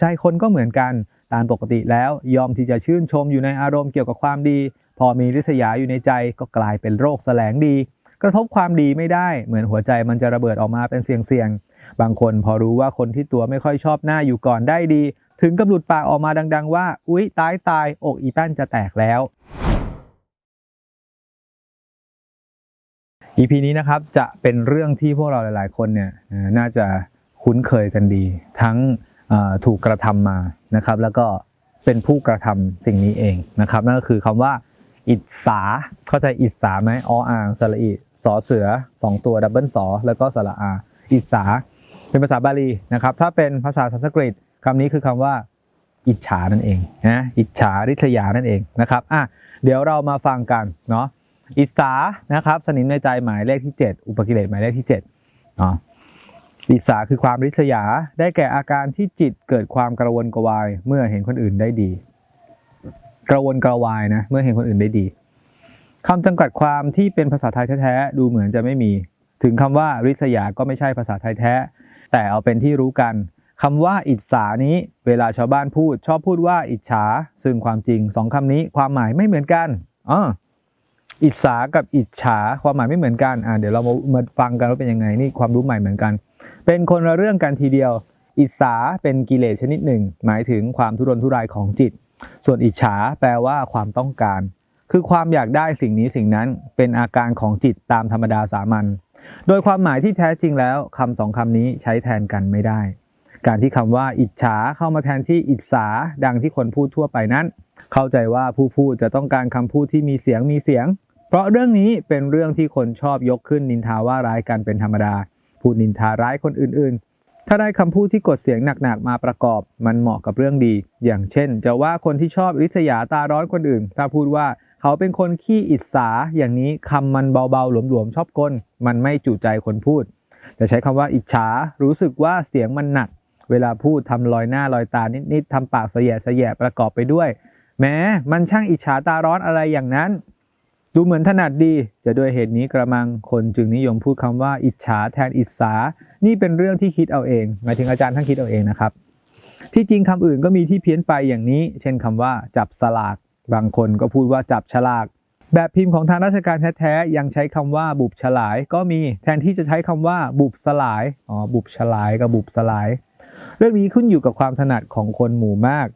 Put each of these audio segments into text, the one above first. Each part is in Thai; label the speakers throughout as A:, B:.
A: ใจคนก็เหมือนกัน ตามปกติแล้วยอมที่จะชื่นชมอยู่ในอารมณ์เกี่ยวกับความดี พอมีริษยาอยู่ในใจก็กลายเป็นโรคแสลงดี กระทบความดีไม่ได้เหมือนหัวใจมันจะระเบิดออกมาเป็นเสียงๆบางคนพอรู้ว่าคนที่ตัวไม่ค่อยชอบหน้าอยู่ก่อนได้ดี ถึงกับหลุดปากออกมาดัง ๆ ว่า อุ๊ยตายตายอกอีแป้นจะแตกแล้ว EP นี้นะครับจะเป็นเรื่องที่พวกเราหลาย ๆ คนเนี่ยน่าจะคุ้นเคยกันดี ทั้ง ถูกกระทำมานะครับ แล้วก็เป็นผู้กระทำสิ่งนี้เองนะครับนั่นก็คือคำว่า อิสาเข้าใจอิสาไหมออ่างสระอิสอเสือสองตัวดับเบิลสอแล้วก็สระอาอิสาเป็นภาษาบาลีนะครับ ถ้าเป็นภาษาสันสกฤตคำนี้คือคำว่า อิจฉานั่นเองนะอิจฉาริษยานั่นเองนะครับอะเดี๋ยวเรามาฟังกันเนาะอิสานะครับ สนิมในใจหมายเลขที่ 7 อุปกิเลสหมายเลขที่7เนาะ อิสาคือความริษยา ได้แก่อาการที่จิตเกิดความกระวนกระวาย เมื่อเห็นคนอื่นได้ดี กระวนกระวายนะ เมื่อเห็นคนอื่นได้ดีคำจำกัดความที่เป็นภาษาไทยแท้ๆดูเหมือนจะไม่มี ถึงคำว่าริษยาก็ไม่ใช่ภาษาไทยแท้ แต่เอาเป็นที่รู้กันคำว่าอิจฉานี้ เวลาชาวบ้านพูด ชอบพูดว่าอิจฉา ซึ่งความจริงสองคำนี้ความหมายไม่เหมือนกันอ๋ออิจฉากับอิจฉาความหมายไม่เหมือนกันอ่าเดี๋ยวเรามามาฟังกันว่าเป็นยังไงนี่ความรู้ใหม่เหมือนกัน เป็นคนละเรื่องกันทีเดียว อิจฉาเป็นกิเลสชนิดหนึ่ง หมายถึงความทุรนทุรายของจิต ส่วนอิจฉาแปลว่าความต้องการ คือความอยากได้สิ่งนี้สิ่งนั้นเป็นอาการของจิตตามธรรมดาสามัญโดยความหมายที่แท้จริงแล้วคำสองคำนี้ใช้แทนกันไม่ได้ การที่คำว่าอิจฉาเข้ามาแทนที่อิจฉาดังที่คนพูดทั่วไปนั้น เข้าใจว่าผู้พูดจะต้องการคำพูดที่มีเสียงมีเสียง เพราะเรื่องนี้เป็นเรื่องที่คนชอบยกขึ้นนินทาว่าร้ายกันเป็นธรรมดา พูดนินทาร้ายคนอื่นๆ ถ้าได้คำพูดที่กดเสียงหนักๆมาประกอบ มันเหมาะกับเรื่องดี อย่างเช่น จะว่าคนที่ชอบริษยาตาร้อนคนอื่น ถ้าพูดว่าเขาเป็นคนขี้อิจฉาอย่างนี้คำมันเบาๆหลวมๆชอบก้นมันไม่จุใจคนพูด แต่ใช้คำว่าอิจฉารู้สึกว่าเสียงมันหนัก เวลาพูดทำลอยหน้าลอยตานิดๆทำปากเสยะเสยะประกอบไปด้วยแม้มันช่างอิจฉาตาร้อนอะไรอย่างนั้น ดูเหมือนถนัดดี จะด้วยเหตุนี้กระมังคนจึงนิยมพูดคำว่าอิจฉาแทนอิสา นี่เป็นเรื่องที่คิดเอาเอง หมายถึงอาจารย์ท่านคิดเอาเองนะครับ ที่จริงคำอื่นก็มีที่เพี้ยนไปอย่างนี้ เช่นคำว่าจับสลาก บางคนก็พูดว่าจับฉลาก แบบพิมพ์ของทางราชการแท้ๆยังใช้คำว่าบุบฉลาย ก็มีแทนที่จะใช้คำว่าบุบสลาย อ๋อ บุบฉลายกับบุบสลาย เรื่องนี้ขึ้นอยู่กับความถนัดของคนหมู่มาก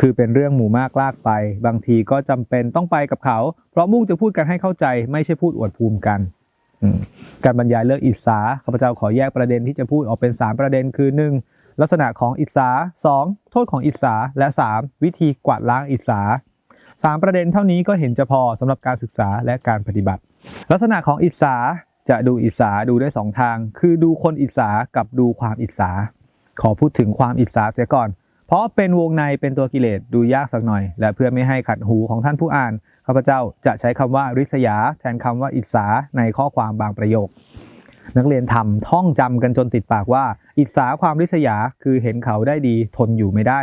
A: คือเป็นเรื่องหมู่มากลากไป บางทีก็จำเป็นต้องไปกับเขา เพราะมุ่งจะพูดกันให้เข้าใจ ไม่ใช่พูดอวดภูมิกัน การบรรยายเรื่องอิสาข้าพเจ้าขอแยกประเด็นที่จะพูดออกเป็น 3 ประเด็นคือ 1. ลักษณะของอิสา 2. โทษของอิสา และ 3. วิธีกวาดล้างอิสาสามประเด็นเท่านี้ก็เห็นจะพอสำหรับการศึกษาและการปฏิบัติ ลักษณะของอิสาจะดูอิสาดูได้สองทาง คือดูคนอิสากับดูความอิสาขอพูดถึงความอิสาเสียก่อน เพราะเป็นวงในเป็นตัวกิเลสดูยากสักหน่อย และเพื่อไม่ให้ขัดหูของท่านผู้อ่านข้าพเจ้าจะใช้คำว่าริษยา แทนคำว่าอิสาในข้อความบางประโยค นักเรียนทำท่องจำกันจนติดปากว่า อิสาความริษยาคือเห็นเขาได้ดีทนอยู่ไม่ได้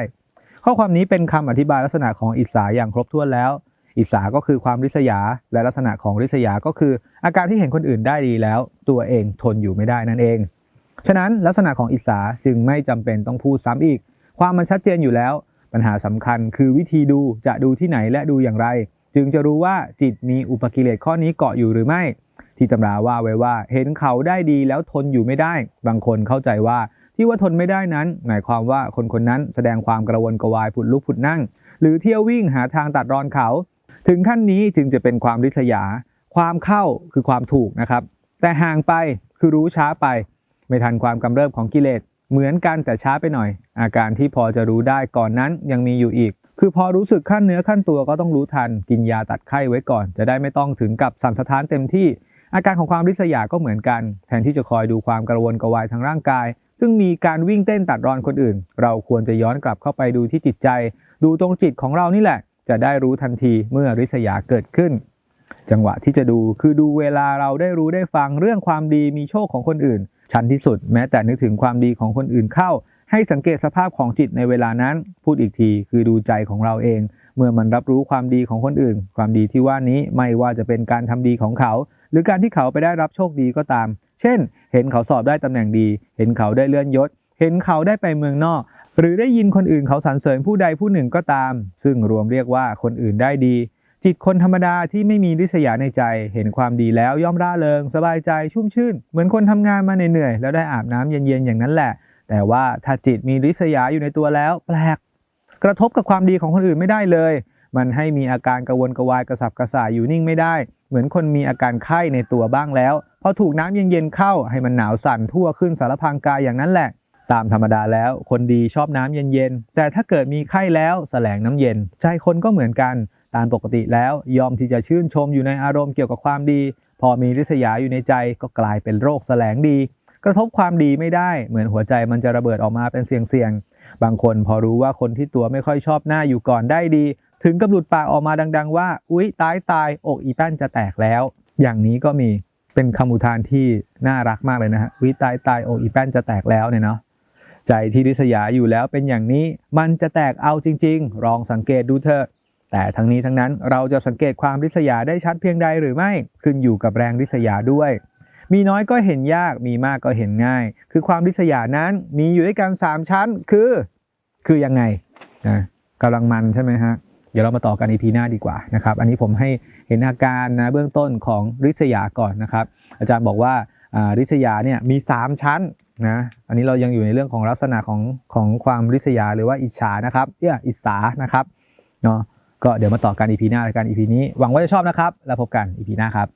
A: ข้อความนี้เป็นคำอธิบายลักษณะของอิสาอย่างครบถ้วนแล้ว อิสาก็คือความริษยา และลักษณะของริษยาก็คือ อาการที่เห็นคนอื่นได้ดีแล้ว ตัวเองทนอยู่ไม่ได้นั่นเอง ฉะนั้นลักษณะของอิสาจึงไม่จำเป็นต้องพูดซ้ำอีก ความมันชัดเจนอยู่แล้ว ปัญหาสำคัญคือวิธีดูจะดูที่ไหนและดูอย่างไร จึงจะรู้ว่าจิตมีอุปกิเลสข้อนี้เกาะอยู่หรือไม่ ที่ตำราว่าไว้ว่า เห็นเขาได้ดีแล้วทนอยู่ไม่ได้ บางคนเข้าใจว่าที่ว่าทนไม่ได้นั้น หมายความว่าคนคนนั้นแสดงความกระวนกระวายผุดลุกผุดนั่ง หรือเที่ยววิ่งหาทางตัดรอนเขา ถึงขั้นนี้จึงจะเป็นความริษยา ความเข้าคือความถูกนะครับ แต่ห่างไปคือรู้ช้าไป ไม่ทันความกำเริบของกิเลส เหมือนกันแต่ช้าไปหน่อย อาการที่พอจะรู้ได้ก่อนนั้นยังมีอยู่อีก คือพอรู้สึกขั้นเนื้อขั้นตัวก็ต้องรู้ทัน กินยาตัดไข้ไว้ก่อน จะได้ไม่ต้องถึงกับสั่นสะท้านเต็มที่ อาการของความริษยาก็เหมือนกัน แทนที่จะคอยดูความกระวนกระวายทางร่างกาย ซึ่งมีการวิ่งเต้นตัดรอนคนอื่น เราควรจะย้อนกลับเข้าไปดูที่จิตใจ ดูตรงจิตของเรานี่แหละ จะได้รู้ทันทีเมื่อริษยาเกิดขึ้น จังหวะที่จะดูคือดูเวลาเราได้รู้ได้ฟังเรื่องความดีมีโชคของคนอื่น ชั้นที่สุด แม้แต่นึกถึงความดีของคนอื่นเข้า ให้สังเกตสภาพของจิตในเวลานั้น พูดอีกทีคือดูใจของเราเอง เมื่อมันรับรู้ความดีของคนอื่น ความดีที่ว่านี้ไม่ว่าจะเป็นการทำดีของเขา หรือการที่เขาไปได้รับโชคดีก็ตาม เช่น เห็นเขาสอบได้ตำแหน่งดี เห็นเขาได้เลื่อนยศ เห็นเขาได้ไปเมืองนอก หรือได้ยินคนอื่นเขาสรรเสริญผู้ใดผู้หนึ่งก็ตาม ซึ่งรวมเรียกว่าคนอื่นได้ดี จิตคนธรรมดาที่ไม่มีริษยาในใจ เห็นความดีแล้วย่อมร่าเริง สบายใจชุ่มชื่น เหมือนคนทำงานมาเหนื่อยๆแล้วได้อาบน้ำเย็นๆอย่างนั้นแหละ แต่ว่าถ้าจิตมีริษยาอยู่ในตัวแล้ว แปลกกระทบกับความดีของคนอื่นไม่ได้เลย มันให้มีอาการกระวนกระวายกระสับกระส่ายอยู่นิ่งไม่ได้ เหมือนคนมีอาการไข้ในตัวบ้างแล้วพอถูกน้ำเย็นๆเข้าให้มันหนาวสั่นทั่วขึ้นสารพางกายอย่างนั้นแหละ ตามธรรมดาแล้วคนดีชอบน้ำเย็นๆแต่ถ้าเกิดมีไข้แล้วแสลงน้ำเย็น ใจคนก็เหมือนกัน ตามปกติแล้วยอมที่จะชื่นชมอยู่ในอารมณ์เกี่ยวกับความดี พอมีริษยาอยู่ในใจก็กลายเป็นโรคแสลงดี กระทบความดีไม่ได้ เหมือนหัวใจมันจะระเบิดออกมาเป็นเสียงๆบางคนพอรู้ว่าคนที่ตัวไม่ค่อยชอบหน้าอยู่ก่อนได้ดี ถึงกับหลุดปากออกมาดัง ๆ ว่า อุ๊ยตายตายอกอีแป้นจะแตกแล้ว อย่างนี้ก็มีเป็นคำอุทานที่น่ารักมากเลยนะฮะอุ๊ยตายตายอกอีแป้นจะแตกแล้วเนี่ยเนาะใจที่ริษยาอยู่แล้วเป็นอย่างนี้ มันจะแตกเอาจริง ๆ ลองสังเกตดูเถอะ แต่ทั้งนี้ทั้งนั้นเราจะสังเกตความริษยาได้ชัดเพียงใดหรือไม่ขึ้นอยู่กับแรงริษยาด้วย มีน้อยก็เห็นยากมีมากก็เห็นง่าย คือความริษยานั้นมีอยู่ด้วยกัน 3 ชั้นคือ คือยังไงนะกำลังมันใช่ไหมฮะเดี๋ยวเรามาต่อกัน EP หน้าดีกว่านะครับ อันนี้ผมให้เห็นอาการนะเบื้องต้นของริษยาก่อนนะครับ อาจารย์บอกว่าริษยาเนี่ยมี 3 ชั้นนะ อันนี้เรายังอยู่ในเรื่องของลักษณะของของความริษยาหรือว่าอิจฉานะครับเอ้ยอิจฉานะครับเนาะ ก็เดี๋ยวมาต่อกัน EP หน้าแล้วกัน EP นี้หวังว่าจะชอบนะครับ แล้วพบกัน EP หน้าครับ